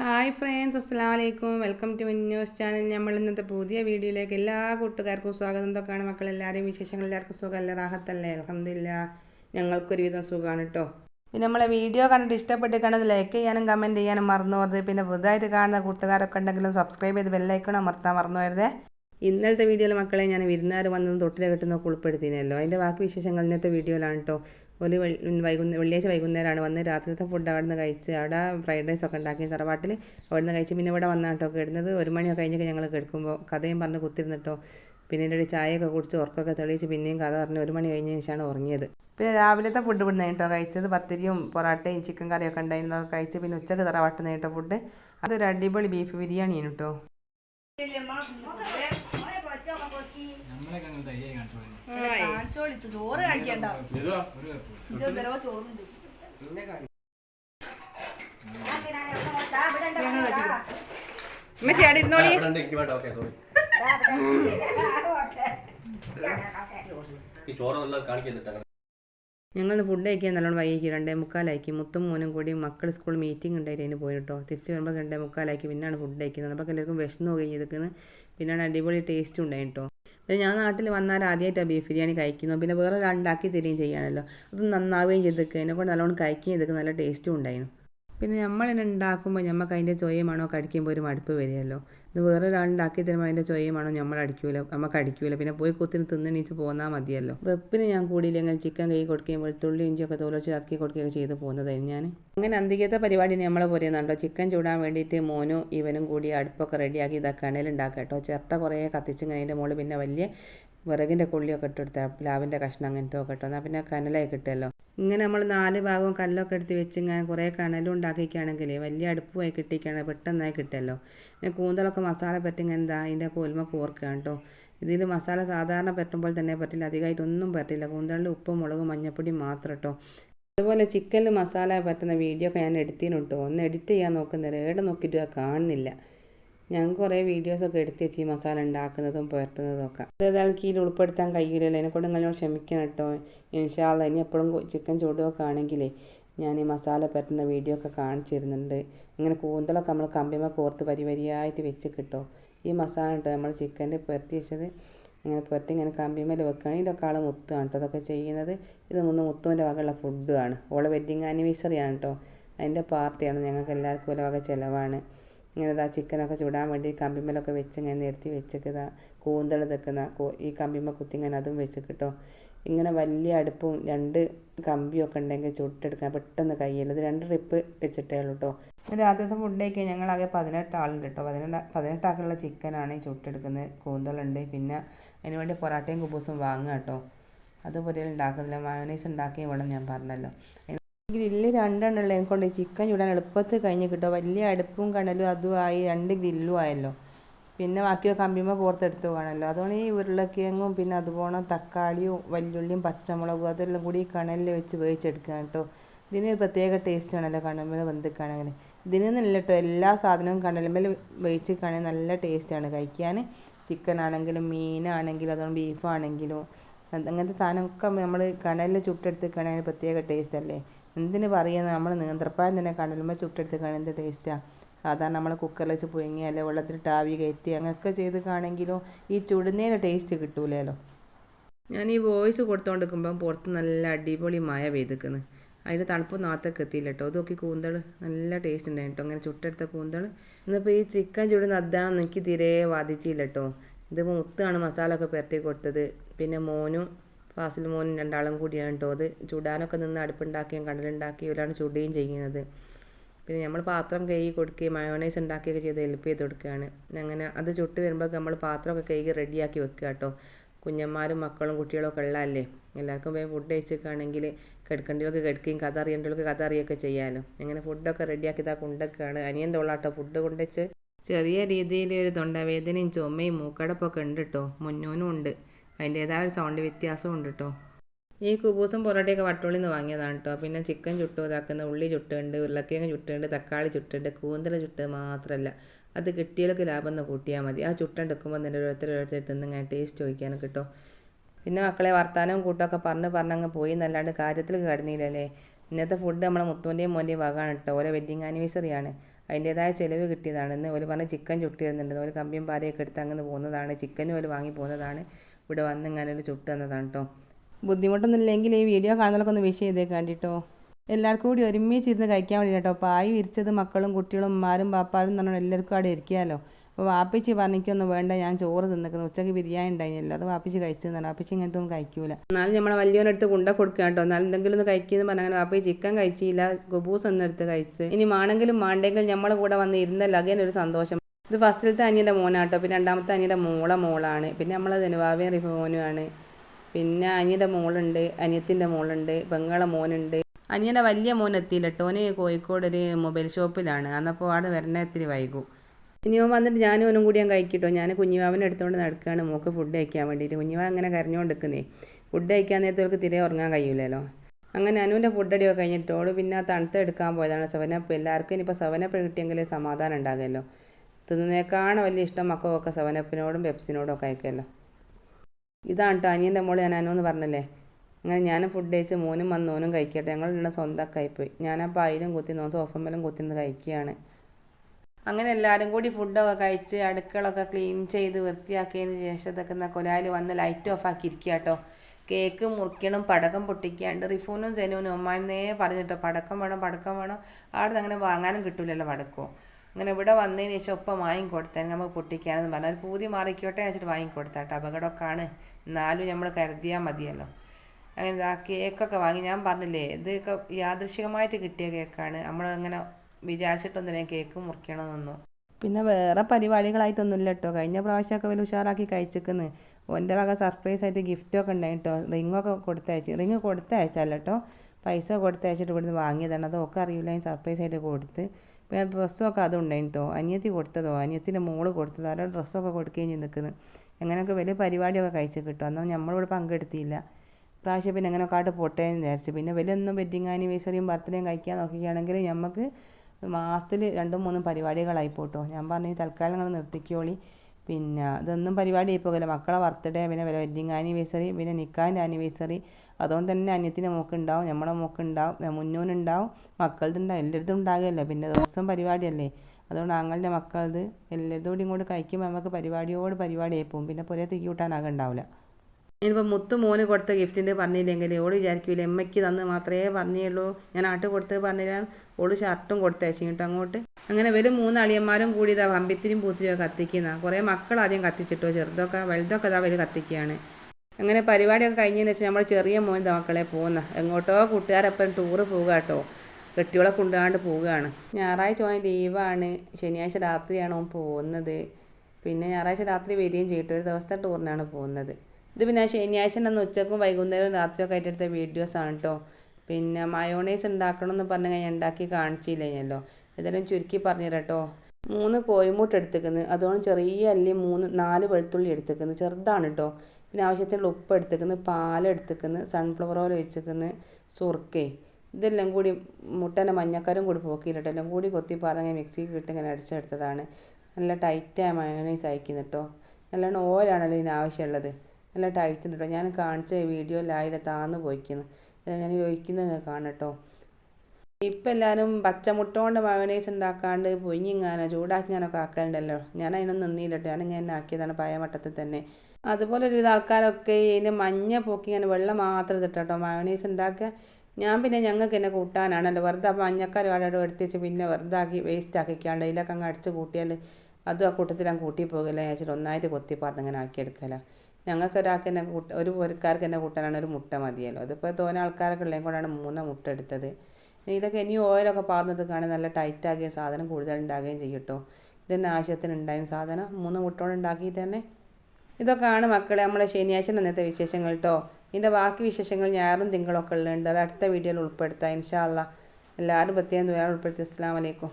Hi friends അസ്സാം വലൈക്കും welcome to news channel. നമ്മൾ ഇന്നത്തെ പുതിയ വീഡിയോയിലേക്ക് എല്ലാ കൂട്ടുകാർക്കും സ്വാഗതം. എന്തൊക്കെയാണ് മക്കൾ എല്ലാവരെയും വിശേഷങ്ങൾ എല്ലാവർക്കും സുഖമല്ലേ റാഹത്തല്ലേ? അലഹമില്ല ഞങ്ങൾക്കൊരുവിധം സുഖമാണ് കേട്ടോ പിന്നെ നമ്മളെ വീഡിയോ കണ്ടിട്ട് ഇഷ്ടപ്പെട്ട് ലൈക്ക് ചെയ്യാനും കമന്റ് ചെയ്യാനും മറന്നു പോകരുത്. പിന്നെ പുതുതായിട്ട് കാണുന്ന കൂട്ടുകാരൊക്കെ ഉണ്ടെങ്കിലും സബ്സ്ക്രൈബ് ചെയ്ത് ബെല്ലൈക്കണം അമർത്താൻ മറന്നു വരുതേ ഇന്നലത്തെ വീഡിയോയിൽ മക്കളെ ഞാൻ വിരുന്നാർ വന്നത് തൊട്ടിലെ കെട്ടുന്ന ഉൾപ്പെടുത്തിനല്ലോ അതിന്റെ ബാക്കി വിശേഷങ്ങൾ ഇന്നത്തെ വീഡിയോയിലാണ് കേട്ടോ ഒരു വൈകുന്നേരം വെള്ളിയാഴ്ച വൈകുന്നേരമാണ് വന്ന് രാത്രിത്തെ ഫുഡ് അവിടെ നിന്ന് കഴിച്ച് അവിടെ ഫ്രൈഡ് റൈസ് ഒക്കെ ഉണ്ടാക്കി തറവാട്ടിൽ അവിടെ നിന്ന് കഴിച്ച് പിന്നെ ഇവിടെ വന്നാണ് കേട്ടോ കിടന്നത് ഒരു മണിയൊക്കെ കഴിഞ്ഞൊക്കെ ഞങ്ങൾ കിടക്കുമ്പോൾ കഥയും പറഞ്ഞ് കുത്തിരുന്നിട്ടോ പിന്നെ എന്റെ ചായയൊക്കെ കുടിച്ച് ഉറക്കമൊക്കെ തെളിയിച്ച് പിന്നെയും കഥ പറഞ്ഞ് ഒരു മണി കഴിഞ്ഞ ശേഷമാണ് ഉറങ്ങിയത് പിന്നെ രാവിലത്തെ ഫുഡ് ഇവിടുന്ന് കേട്ടോ കഴിച്ചത് പത്തിരിയും പൊറാട്ടയും ചിക്കൻ കറിയൊക്കെ ഉണ്ടായിരുന്നതൊക്കെ കഴിച്ച് പിന്നെ ഉച്ചയ്ക്ക് തറവാട്ട് നേട്ടോ ഫുഡ് അതൊരു അടിപൊളി ബീഫ് ബിരിയാണി ബിരിയാണിയാണ് കേട്ടോ കാണിച്ചോളിത്ത് ചോറ് കഴിക്കണ്ട ചോറുണ്ട് ഇരുന്നോളി. ഞങ്ങൾ ഫുഡ് കഴിക്കാൻ നല്ലോണം വൈകി രണ്ടേ മുക്കാലാക്കി മുത്തും മോനും കൂടി മക്കൾ സ്കൂൾ മീറ്റിംഗ് ഉണ്ടായിട്ട് അതിന് പോയി കേട്ടോ തിരിച്ച് വരുമ്പോൾ രണ്ടേ മുക്കാലാക്കി പിന്നാണ് ഫുഡ് കഴിക്കുന്നത്. അപ്പോൾ എല്ലാവർക്കും വിഷമം പോകുകയും ചെയ്തിരിക്കുന്നത് പിന്നെയാണ് അടിപൊളി ടേസ്റ്റും ഉണ്ടായി കേട്ടോ പിന്നെ ഞാൻ നാട്ടിൽ വന്നാൽ ആദ്യമായിട്ടാണ് ബീഫ് ബിരിയാണി കഴിക്കുന്നത്. പിന്നെ വേറെ ഒരാൾ ഉണ്ടാക്കി തരികയും ചെയ്യാണല്ലോ അത് നന്നാവുകയും ചെയ്തിരിക്കുക എന്നെ കൊണ്ട് നല്ലോണം കഴിക്കുകയും ചെയ്തു നല്ല ടേസ്റ്റും ഉണ്ടായിരുന്നു. പിന്നെ നമ്മളിനെ ഉണ്ടാക്കുമ്പോൾ നമുക്ക് അതിന്റെ ചൊയ്യമാണോ കടിക്കുമ്പോൾ ഒരു മടുപ്പ് വരികയല്ലോ. ഇത് വേറെ ഒരാൾ ഉണ്ടാക്കി തരുമ്പോൾ അതിന്റെ ചൊയ്യമാണോ നമ്മൾ അടിക്കൂല നമുക്ക് അടിക്കൂല. പിന്നെ പോയി കുത്തിന് തിന്നണീച്ച് പോന്നാൽ മതിയല്ലോ. വെപ്പിന് ഞാൻ കൂടിയില്ലെങ്കിൽ ചിക്കൻ കൈ കൊടുക്കുകയും വെളുത്തുള്ളി ഇഞ്ചിയൊക്കെ തോലൊച്ച് ഇറക്കി കൊടുക്കുകയൊക്കെ ചെയ്ത് പോകുന്നതായിരുന്നു ഞാൻ അങ്ങനെ അന്തികത്തെ പരിപാടി നമ്മളെ പോരുന്നുണ്ടോ ചിക്കൻ ചൂടാൻ വേണ്ടിയിട്ട് മോനും ഇവനും കൂടി അടുപ്പൊക്കെ റെഡിയാക്കി ഇതാ കണലുണ്ടാക്കുക കേട്ടോ. ചിരട്ട കുറേ കത്തിച്ചിങ്ങനെ അതിന്റെ മുകളിൽ പിന്നെ വലിയ വിറകിന്റെ കൊള്ളിയൊക്കെ കൊടുത്താൽ പ്ലാവിന്റെ കഷ്ണം അങ്ങനത്തെ ഒക്കെ ഇട്ടോ എന്നാൽ പിന്നെ കനലായി കിട്ടുമല്ലോ ഇങ്ങനെ നമ്മൾ നാല് ഭാഗവും കല്ലൊക്കെ എടുത്ത് വെച്ച് ഇങ്ങനെ കുറേ കനലും ഉണ്ടാക്കിക്കുകയാണെങ്കിൽ വലിയ അടുപ്പുമായി കിട്ടിക്കുകയാണെങ്കിൽ പെട്ടെന്നായി കിട്ടുമല്ലോ പിന്നെ കൂന്തളൊക്കെ മസാല പറ്റി ഇങ്ങനെ എന്താ അതിന്റെ കോൽമ കോർക്കുകയാണ് കേട്ടോ. ഇതിൽ മസാല സാധാരണ പറ്റുമ്പോൾ തന്നെ പറ്റില്ല അധികമായിട്ടൊന്നും പറ്റില്ല. കൂന്തളിൽ ഉപ്പും മുളകും മഞ്ഞപ്പൊടി മാത്രം കേട്ടോ. അതുപോലെ ചിക്കനിൽ മസാല പറ്റുന്ന വീഡിയോ ഒക്കെ ഞാൻ എഡിറ്റ് കേട്ടോ. ഒന്ന് എഡിറ്റ് ചെയ്യാൻ നോക്കുന്നില്ല ഏടെ നോക്കിയിട്ട് കാണുന്നില്ല. ഞാൻ കുറേ വീഡിയോസൊക്കെ എടുത്ത് വെച്ച് ഈ മസാല ഉണ്ടാക്കുന്നതും പുരട്ടുന്നതും ഒക്കെ. അതേതായാലും കീഴിൽ ഉൾപ്പെടുത്താൻ കഴിയില്ലല്ലോ എന്നെ കൊണ്ട് നിങ്ങളോട് ക്ഷമിക്കണം കേട്ടോ ഇൻഷാല്ല ഇനി എപ്പോഴും ചിക്കൻ ചൂടുമൊക്കെ ആണെങ്കിലേ ഞാൻ ഈ മസാല പറ്റുന്ന വീഡിയോ ഒക്കെ കാണിച്ചു തരുന്നുണ്ട്. ഇങ്ങനെ കൂന്തലൊക്കെ നമ്മൾ കമ്പിമ കോർത്ത് വരി വരിയായിട്ട് വെച്ച് കിട്ടോ. ഈ മസാല കേട്ടോ നമ്മൾ ചിക്കന്റെ പുരട്ടി വെച്ചത്. ഇങ്ങനെ പുരട്ടി ഇങ്ങനെ കമ്പിമേൽ വെക്കുകയാണെങ്കിൽ ഇതൊക്കെ ആൾ മുത്തുമാണ് കേട്ടോ അതൊക്കെ ചെയ്യുന്നത് ഇത് മൂന്ന് മുത്തുവിന്റെ വകയുള്ള ഫുഡുമാണ് ഓളെ വെഡ്ഡിങ് ആനിവേഴ്സറിയാണ് കേട്ടോ അതിന്റെ പാർട്ടിയാണ് ഞങ്ങൾക്ക് എല്ലാവർക്കും ഒരു വക ചിലവാണ്. ഇങ്ങനെ ഇതാ ചിക്കനൊക്കെ ചൂടാൻ വേണ്ടി കമ്പിമ്മലൊക്കെ വെച്ച് ഇങ്ങനെ നിരത്തി വെച്ചേക്കുക ഇതാ കൂന്തൾ നിൽക്കുന്ന ഈ കമ്പിമ്മ കുത്തി ഇങ്ങനെ അതും വെച്ച് കിട്ടോ ഇങ്ങനെ വലിയ അടുപ്പും രണ്ട് കമ്പിയൊക്കെ ഉണ്ടെങ്കിൽ ചുട്ടെടുക്കാൻ പെട്ടെന്ന് കയ്യിൽ ഇത് രണ്ട് ട്രിപ്പ് വെച്ചിട്ടേ ഉള്ളൂ കേട്ടോ രാത്രിത്തെ ഫുഡേക്ക് ഞങ്ങളാകെ പതിനെട്ട് ആളുണ്ട് കേട്ടോ പതിനെട്ട് പതിനെട്ട് ആക്കുള്ള ചിക്കനാണ് ഈ ചുട്ടെടുക്കുന്നത്. കൂന്തലുണ്ട് പിന്നെ അതിന് വേണ്ടി പൊറാട്ടയും കുബൂസും വാങ്ങുക കേട്ടോ അതുപോലെ ഉണ്ടാക്കുന്നില്ല. മയോണൈസ് ഉണ്ടാക്കിയ വേണം ഞാൻ പറഞ്ഞല്ലോ. ഗ്രില്ല് രണ്ടെണ്ണം ഉള്ളതിനെ കൊണ്ട് ചിക്കൻ ചൂടാൻ എളുപ്പത്തിൽ കഴിഞ്ഞ് കിട്ടും. വലിയ അടുപ്പും കണലും അതും ആയി രണ്ട് ഗ്രില്ലും ആയല്ലോ. പിന്നെ ബാക്കിയോ കമ്പിമ പോർത്തെടുത്ത് വേണമല്ലോ. അതുകൊണ്ട് ഈ ഉരുളക്കിഴങ്ങും പിന്നെ അതുപോലെ തക്കാളിയും വല്യുള്ളിയും പച്ചമുളകും അതെല്ലാം കൂടി ഈ കണലിൽ വെച്ച് വേവിച്ചെടുക്കുക കേട്ടോ. ഇതിന് പ്രത്യേക ടേസ്റ്റ് ആണല്ലോ കണലിൽ വെന്തിക്കുകയാണെങ്കിൽ ഇതിനൊന്നല്ല കേട്ടോ എല്ലാ സാധനവും കണലിന്മേൽ വേവിച്ചിക്കുകയാണെങ്കിൽ നല്ല ടേസ്റ്റാണ് കഴിക്കാൻ ചിക്കൻ ആണെങ്കിലും മീനാണെങ്കിലും അതുകൊണ്ട് ബീഫാണെങ്കിലും അങ്ങനത്തെ സാധനമൊക്കെ നമ്മൾ കണലിൽ ചുട്ടെടുത്തിക്കുകയാണെങ്കിൽ പ്രത്യേക ടേസ്റ്റ് അല്ലേ? എന്തിന് പറയുന്നത്? നമ്മൾ നേന്ത്രപ്പായം തന്നെ കടലുമ്പോൾ ചുട്ടെടുത്തിക്കുകയാണ് എന്ത് ടേസ്റ്റാണ് സാധാരണ നമ്മൾ കുക്കറിൽ വെച്ച് പുഴുങ്ങി അല്ലെ വെള്ളത്തിൽ ടാവി കയറ്റി അങ്ങനെയൊക്കെ ചെയ്ത് കാണെങ്കിലും ഈ ചുടുന്നതിന് ടേസ്റ്റ് കിട്ടൂലല്ലോ. ഞാൻ ഈ വോയിസ് കൊടുത്തുകൊണ്ടിരിക്കുമ്പം പുറത്ത് നല്ല അടിപൊളി മഴ പെയ്തിക്കുന്നു അതിന്റെ തണുപ്പ് നാത്തൊക്കെ എത്തിയില്ല കേട്ടോ. അതൊക്കെ കൂന്തൾ നല്ല ടേസ്റ്റ് ഉണ്ടായി കേട്ടോ. അങ്ങനെ ചുട്ടെടുത്ത കൂന്തൾ. ഇന്നിപ്പോൾ ഈ ചിക്കൻ ചുടുന്ന അതാണെന്ന് എനിക്ക് തീരെ വാദിച്ചില്ല കേട്ടോ. ഇത് മുത്താണ് മസാല ഒക്കെ പുരട്ടി കൊടുത്തത്. പിന്നെ മോനും ഫാസിൽ മോനും രണ്ടാളും കൂടിയാണ് കേട്ടോ അത് ചുടാനൊക്കെ നിന്ന് അടുപ്പുണ്ടാക്കിയും കടലുണ്ടാക്കിയും ഇവരാണ് ചുടുകയും ചെയ്യുന്നത്. പിന്നെ നമ്മൾ പാത്രം കഴുകി കൊടുക്കുകയും മയോണൈസ് ഉണ്ടാക്കുകയൊക്കെ ചെയ്ത് ഹെൽപ്പ് ചെയ്ത് കൊടുക്കുകയാണ്. അങ്ങനെ അത് ചുട്ട് വരുമ്പോൾ നമ്മൾ പാത്രമൊക്കെ കഴുകി റെഡിയാക്കി വെക്കുക കേട്ടോ കുഞ്ഞന്മാരും മക്കളും കുട്ടികളൊക്കെ ഉള്ളതല്ലേ? എല്ലാവർക്കും പോയി ഫുഡ് കഴിച്ചിട്ടാണെങ്കിൽ കിടക്കേണ്ടവർക്ക് കിടക്കുകയും കഥ അറിയേണ്ടവർക്ക് കഥ അറിയൊക്കെ ചെയ്യാമല്ലോ അങ്ങനെ ഫുഡൊക്കെ റെഡിയാക്കി ഇതാ കൊണ്ടൊക്കെയാണ് അനിയന്റെ ഉള്ളാട്ടോ ഫുഡ് കൊണ്ടുവച്ച് ചെറിയ രീതിയിൽ ഒരു തൊണ്ടവേദനയും ചുമയും മൂക്കടപ്പൊക്കെ ഉണ്ട് കേട്ടോ മുന്നോനും ഉണ്ട്. അതിന്റേതായ ഒരു സൗണ്ട് വ്യത്യാസവും ഉണ്ട് കേട്ടോ ഈ കുബൂസും പൊറോട്ടയൊക്കെ വട്ടുള്ളിൽ നിന്ന് വാങ്ങിയതാണ് കേട്ടോ പിന്നെ ചിക്കൻ ചുട്ടു ഇതാക്കുന്ന ഉള്ളി ചുട്ടുണ്ട് ഉരുളക്കിഴങ്ങ് ചുട്ടുണ്ട് തക്കാളി ചുട്ടുണ്ട് കൂന്തല ചുട്ട് മാത്രമല്ല അത് കിട്ടിയാലൊക്കെ ലാഭം എന്ന് കൂട്ടിയാൽ മതി. ആ ചുട്ടെടുക്കുമ്പോൾ തന്നെ ഓരോരുത്തർ ഓരോരുത്തർ തിന്ന് ഇങ്ങനെ ടേസ്റ്റ് ചോദിക്കാനൊക്കെ കിട്ടും പിന്നെ മക്കളെ വർത്താനവും കൂട്ടമൊക്കെ പറഞ്ഞ് പറഞ്ഞങ്ങ് പോയി എന്നല്ലാണ്ട് കാര്യത്തിൽ കടന്നില്ലല്ലേ. ഇന്നത്തെ ഫുഡ് നമ്മളെ മുത്തുവിന്റെയും മോന്റെയും വകയാണ് കേട്ടോ ഓരോ വെഡിങ് ആനിവേഴ്സറിയാണ് അതിന്റേതായ ചിലവ് കിട്ടിയതാണ്. ഇന്ന് ഒരു പറഞ്ഞ് ചിക്കൻ ചുട്ടിരുന്നുണ്ട്. ഒരു കമ്പിയും പാരയൊക്കെ എടുത്ത് അങ്ങനെ പോകുന്നതാണ് ചിക്കനും ഒരു വാങ്ങി പോകുന്നതാണ് ഇവിടെ വന്ന് ഇങ്ങനെ ഒരു ചുട്ട് തന്നതാണ് കേട്ടോ ബുദ്ധിമുട്ടൊന്നും ഇല്ലെങ്കിൽ ഈ വീഡിയോ കാണുന്നതൊക്കെ ഒന്ന് വിഷ് ചെയ്തേക്കാണ്ടി കേട്ടോ എല്ലാവർക്കും കൂടി ഒരുമിച്ചിരുന്ന് കഴിക്കാൻ വേണ്ടി കേട്ടോ പായി വിരിച്ചത് മക്കളും കുട്ടികളും ഉമ്മാരും പാപ്പാരും എന്ന് പറഞ്ഞാൽ എല്ലാവർക്കും അവിടെ ഇരിക്കാമല്ലോ അപ്പോൾ വാപ്പിച്ചി പറഞ്ഞിക്കൊന്നും വേണ്ട ഞാൻ ചോറ് തിന്നിക്കുന്നു. ഉച്ചയ്ക്ക് ബിരിയാണി ഉണ്ടായിരുന്നില്ല അത് വാപ്പിച്ച് കഴിച്ചു തന്നെ വാപ്പിച്ച് ഇങ്ങനത്തെ ഒന്നും കഴിക്കൂല. എന്നാലും നമ്മളെ വലിയവനടുത്ത് കൊണ്ട കൊടുക്കുക കേട്ടോ എന്നാലും എന്തെങ്കിലും ഒന്ന് കഴിക്കുന്നു പറഞ്ഞാൽ വാപ്പി ചിക്കൻ കഴിച്ചില്ല. ഗബൂസ് ഒന്നും എടുത്ത് കഴിച്ച്. ഇനി മാണെങ്കിലും മാണ്ടെങ്കിലും നമ്മളെ കൂടെ വന്ന് ഇരുന്നല്ലോ. again സന്തോഷം. ഇത് ഫസ്റ്റിലത്തെ അനിയന്റെ മോനാട്ടോ. പിന്നെ രണ്ടാമത്തെ അനിയന്റെ മോളെ മോളാണ്. പിന്നെ നമ്മളെ ധനുവാവയും റിഫോനുമാണ് പിന്നെ അനിയന്റെ മോളുണ്ട് അനിയത്തിന്റെ മോളുണ്ട് പെങ്ങളെ മോനുണ്ട്. അനിയന്റെ വലിയ മോൻ എത്തിയില്ല ഓന് കോഴിക്കോട് ഒരു മൊബൈൽ ഷോപ്പിലാണ്. അന്നപ്പോൾ അവിടെ വരണ ഇത്തിരി വൈകും. ഇനി ഓൻ വന്നിട്ട് ഞാനും ഓനും കൂടി ഞാൻ കഴിക്കട്ടോ. ഞാൻ കുഞ്ഞുവാവനെ എടുത്തുകൊണ്ട് നടക്കുകയാണ് മോക്ക് ഫുഡ് കഴിക്കാൻ വേണ്ടിയിട്ട് കുഞ്ഞുവാ അങ്ങനെ കരഞ്ഞുകൊണ്ട് നിൽക്കുന്നേ ഫുഡ് കഴിക്കാൻ നേരത്തെ അവർക്ക് തിരെ ഉറങ്ങാൻ കഴിയില്ലല്ലോ അങ്ങനെ അനുവിന്റെ ഫുഡ് അടിയൊക്കെ കഴിഞ്ഞിട്ട് പിന്നെ ആ തണുത്ത് എടുക്കാൻ പോയതാണ്. സെവനപ്പ്. എല്ലാവർക്കും ഇനിയിപ്പോൾ സെവനപ്പ് കിട്ടിയെങ്കിൽ സമാധാനം ഉണ്ടാകുമല്ലോ തിന്നുന്നേക്കാണ് വലിയ ഇഷ്ടം മക്കൾക്കൊക്കെ സെവനപ്പിനോടും പെപ്സിനോടും ഒക്കെ അയക്കുമല്ലോ ഇതാണ് കേട്ടോ അനിയന്റെ മോൾ ഞാൻ അനുവെന്ന് പറഞ്ഞല്ലേ? അങ്ങനെ ഞാനും ഫുഡ് കഴിച്ച് മോനും വന്ന് മോനും കഴിക്കട്ടെ. ഞങ്ങളുടെ സ്വന്തമൊക്കെ ആയിപ്പോയി ഞാനപ്പോൾ അതിലും കുത്തി നോ സോഫമ്മലും കുത്തി നിന്ന് കഴിക്കുകയാണ്. അങ്ങനെ എല്ലാവരും കൂടി ഫുഡൊക്കെ കഴിച്ച് അടുക്കളൊക്കെ ക്ലീൻ ചെയ്ത് വൃത്തിയാക്കിയതിന് ശേഷം ഇതൊക്കെ കൊലായിൽ വന്ന് ലൈറ്റ് ഓഫ് ആക്കി ഇരിക്കുക കേട്ടോ കേക്ക് മുറിക്കണം പടക്കം പൊട്ടിക്കാണ്ട് റിഫൂനും സെനുവിനും ഉമ്മാനേ പറഞ്ഞിട്ടോ പടക്കം വേണം പടക്കം വേണം. അവിടെ അങ്ങനെ വാങ്ങാനും കിട്ടൂലല്ലോ പടക്കവും. അങ്ങനെ ഇവിടെ വന്നതിന് ശേഷം ഒപ്പം വാങ്ങിക്കൊടുത്താൽ നമുക്ക് പൊട്ടിക്കാനെന്ന് പറഞ്ഞാൽ ഒരു പൂതി മാറിക്കോട്ടെ വെച്ചിട്ട് വാങ്ങിക്കൊടുത്താട്ടോ അപകടമൊക്കെ ആണ് എന്നാലും നമ്മൾ കരുതിയാൽ മതിയല്ലോ. അങ്ങനെ ആ കേക്കൊക്കെ വാങ്ങി. ഞാൻ പറഞ്ഞില്ലേ ഇതൊക്കെ യാദൃശികമായിട്ട് കിട്ടിയ കേക്കാണ്. നമ്മൾ അങ്ങനെ വിചാരിച്ചിട്ടൊന്നുമില്ല കേക്ക് മുറിക്കണമെന്നൊന്നും. പിന്നെ വേറെ പരിപാടികളായിട്ടൊന്നുമില്ല കേട്ടോ. കഴിഞ്ഞ പ്രാവശ്യമൊക്കെ വലിയ ഉഷാറാക്കി കഴിച്ചിരിക്കുന്നു. ഓന്റെ വക സർപ്രൈസ് ആയിട്ട് ഗിഫ്റ്റൊക്കെ ഉണ്ടായി കേട്ടോ. റിങ്ങൊക്കെ കൊടുത്തയച്ച്. റിങ് കൊടുത്തയച്ചല്ല കേട്ടോ. പൈസ കൊടുത്തയച്ചിട്ട് ഇവിടുന്ന് വാങ്ങിയതാണ്. അതൊക്കെ അറിയില്ല. ഞാൻ സർപ്രൈസ് ആയിട്ട് കൊടുത്ത്. പിന്നെ ഡ്രസ്സൊക്കെ അതും ഉണ്ടായിട്ടോ അനിയത്തി കൊടുത്തതോ? അനിയത്തിന്റെ മോൾ കൊടുത്തതോ? അവരുടെ ഡ്രസ്സൊക്കെ കൊടുക്കുകയും ചെയ്ത് നിൽക്കുന്നത് എങ്ങനെയൊക്കെ വലിയ പരിപാടിയൊക്കെ കഴിച്ച് കിട്ടും. അന്നും നമ്മളിവിടെ പങ്കെടുത്തിയില്ല. പ്രാവശ്യം പിന്നെ എങ്ങനെ കാട്ട് പോട്ടെ എന്ന് വിചാരിച്ചു. പിന്നെ വലിയ ഒന്നും വെഡിങ് ആനിവേഴ്സറിയും ബർത്ത്ഡേയും കഴിക്കാൻ നോക്കുകയാണെങ്കിൽ നമുക്ക് മാസത്തിൽ രണ്ടും മൂന്നും പരിപാടികളായി പോട്ടോ. ഞാൻ പറഞ്ഞു തൽക്കാലം നിങ്ങൾ നിർത്തിക്കോളി. പിന്നെ ഇതൊന്നും പരിപാടി ആയി പോകില്ല മക്കളെ ബർത്ത്ഡേ പിന്നെ വെഡിങ് ആനിവേഴ്സറി പിന്നെ നിക്കാന്റെ ആനിവേഴ്സറി അതുകൊണ്ട് തന്നെ അന്യത്തിന്റെ മോക്കുണ്ടാവും നമ്മളെ മോക്കുണ്ടാവും മുന്നൂനുണ്ടാവും മക്കളതുണ്ടാവും എല്ലായിടത്തും ഉണ്ടാകുമല്ലോ പിന്നെ ദിവസം പരിപാടിയല്ലേ. അതുകൊണ്ട് ആങ്ങളുടെ മക്കളത് എല്ലായിടത്തും കൂടി ഇങ്ങോട്ട് കഴിക്കുമ്പോൾ നമുക്ക് പരിപാടിയോട് പരിപാടിയായി പോകും പിന്നെ പുരേ തിക്കി കൂട്ടാനാകെ ഉണ്ടാവില്ല ഇനിയിപ്പോൾ മുത്തു മോന് കൊടുത്ത ഗിഫ്റ്റിന്റെ പറഞ്ഞില്ലെങ്കിൽ ഓൾ വിചാരിക്കൂല എമ്മയ്ക്ക് തന്ന് മാത്രമേ പറഞ്ഞുള്ളൂ ഞാൻ ആട്ട് കൊടുത്ത് പറഞ്ഞില്ല ഓൾ ഷർട്ടും കൊടുത്തയച്ചു കേട്ടോ അങ്ങോട്ട്. അങ്ങനെ വരും മൂന്ന് അളിയന്മാരും കൂടി ഇതാ വമ്പിത്തിരിയും പൂത്തിരിയും ഒക്കെ കത്തിക്കുന്ന കുറേ മക്കൾ ആദ്യം കത്തിച്ചിട്ടോ ചെറുതൊക്കെ വലുതൊക്കെ ഇതാ വലിയ കത്തിക്കുകയാണ്. അങ്ങനെ പരിപാടിയൊക്കെ കഴിഞ്ഞതിന് വെച്ചാൽ നമ്മൾ ചെറിയ മോൻ മക്കളെ പോകുന്ന എങ്ങോട്ടോ കൂട്ടുകാരൊപ്പം ടൂറ് പോകുക കേട്ടോ. കെട്ടിയോളെ കൊണ്ടുപോകാണ്ട് പോവുകയാണ്. ഞായറാഴ്ച ഓൻ ലീവാണ് ശനിയാഴ്ച രാത്രിയാണ് അവൻ പോകുന്നത്. പിന്നെ ഞായറാഴ്ച രാത്രി വരികയും ചെയ്തിട്ട് ഒരു ദിവസത്തെ ടൂറിനാണ് പോകുന്നത്. ഇത് പിന്നെ ശനിയാഴ്ച അന്ന് ഉച്ചക്കും വൈകുന്നേരവും രാത്രിയൊക്കെ ആയിട്ട് എടുത്ത വീഡിയോസാണ് കേട്ടോ. പിന്നെ മയോണൈസ് ഉണ്ടാക്കണം എന്ന് പറഞ്ഞ് ഞാൻ ഉണ്ടാക്കി കാണിച്ചില്ലല്ലോ ഏതായാലും ചുരുക്കി പറഞ്ഞു കേട്ടോ മൂന്ന് കോഴിമുട്ട എടുത്തേക്കുന്നത് അതുകൊണ്ട് ചെറിയ അല്ലി മൂന്ന് നാല് വെളുത്തുള്ളി എടുത്തേക്കുന്നത് ചെറുതാണ് കേട്ടോ പിന്നെ ആവശ്യത്തിനുള്ള ഉപ്പ് എടുത്തേക്കുന്നത് പാൽ എടുത്തേക്കുന്നത് സൺഫ്ലവർ ഓയിൽ ഒഴിച്ചേക്കുന്നത് സുർക്കേ. ഇതെല്ലാം കൂടി മുട്ടേന്റെ മഞ്ഞക്കാരും കൂടി പോക്കിയിലിട്ട് എല്ലാം കൂടി കൊത്തി പറഞ്ഞ് മിക്സിയിൽ ഇട്ട് ഇങ്ങനെ അടിച്ചെടുത്തതാണ്. നല്ല ടൈറ്റായ മയോണൈസ് അയക്കുന്നു കേട്ടോ നല്ലോണം ഓയിലാണല്ലോ ഇതിന് ആവശ്യമുള്ളത്. നല്ല ടൈറ്റ് കേട്ടോ ഞാൻ കാണിച്ച വീഡിയോയിലായില്ല താന്ന് പോയിക്കുന്നു. ഞാൻ ഒഴിക്കുന്നത് കാണട്ടോ ഇപ്പം എല്ലാവരും പച്ചമുട്ട കൊണ്ട് മയോണൈസ് ഉണ്ടാക്കാണ്ട് പൊയിങ്ങിങ്ങാനോ ചൂടാക്കിങ്ങാനൊക്കെ ആക്കലുണ്ടല്ലോ ഞാൻ അതിനൊന്നും നിന്നില്ല ഞാൻ ഇങ്ങനെ ആക്കിയതാണ് പഴമട്ടത്തിൽ തന്നെ. അതുപോലെ ഒരുവിധ ആൾക്കാരൊക്കെ ഇതിന്റെ മഞ്ഞ പൊക്കി ഇങ്ങനെ വെള്ളം മാത്രം ഇട്ടിട്ട് മയോണൈസ് ഉണ്ടാക്കുക ഞാൻ പിന്നെ ഞങ്ങൾക്ക് എന്നെ കൂട്ടാനാണല്ലോ. വെറുതെ അപ്പോൾ മഞ്ഞക്കാരും ആടോടും എടുത്ത് വെച്ച് പിന്നെ വെറുതെ ആക്കി വേസ്റ്റ് ആക്കിക്കാണ്ട് അതിലൊക്കെ അങ്ങ് അടിച്ച് കൂട്ടിയാൽ അതും ആ കൂട്ടത്തിൽ അങ്ങ് കൂട്ടി പോകില്ല വെച്ചിട്ട് ഒന്നായിട്ട് കൊത്തി പറഞ്ഞ് ഇങ്ങനെ ആക്കിയെടുക്കല ഞങ്ങൾക്ക് ഒരാൾക്ക് എന്നെ കൂട്ട ഒരു പോരക്കാർക്ക് എന്നെ കൂട്ടാനാണ് ഒരു മുട്ട മതിയല്ലോ. അതിപ്പോൾ തോന്നെ ആൾക്കാരൊക്കെ ഉള്ളതും കൊണ്ടാണ് മൂന്ന് മുട്ട എടുത്തത്. ഇതൊക്കെ ഇനി ഓയിലൊക്കെ പാർന്നത് കാണാൻ നല്ല ടൈറ്റാക്കിയ സാധനം കൂടുതൽ ഉണ്ടാകുകയും ചെയ്യും കേട്ടോ. ഇതിന്റെ ആവശ്യത്തിന് ഉണ്ടായിരുന്ന സാധനം. മൂന്ന് മുട്ട കൊണ്ട് ഉണ്ടാക്കിയിട്ട് തന്നെ. ഇതൊക്കെയാണ് മക്കളെ നമ്മളെ ശനിയാഴ്ച അന്നത്തെ വിശേഷങ്ങൾ കേട്ടോ. ഇതിന്റെ ബാക്കി വിശേഷങ്ങൾ ഞായറും തിങ്കളൊക്കെ ഉള്ളുണ്ട് അത് അടുത്ത വീഡിയോയിൽ ഉൾപ്പെടുത്താം. ഇൻഷാ അല്ലാ എല്ലാവരും പ്രത്യേകം ഉൾപ്പെടുത്തി. അസ്സാം വലൈക്കും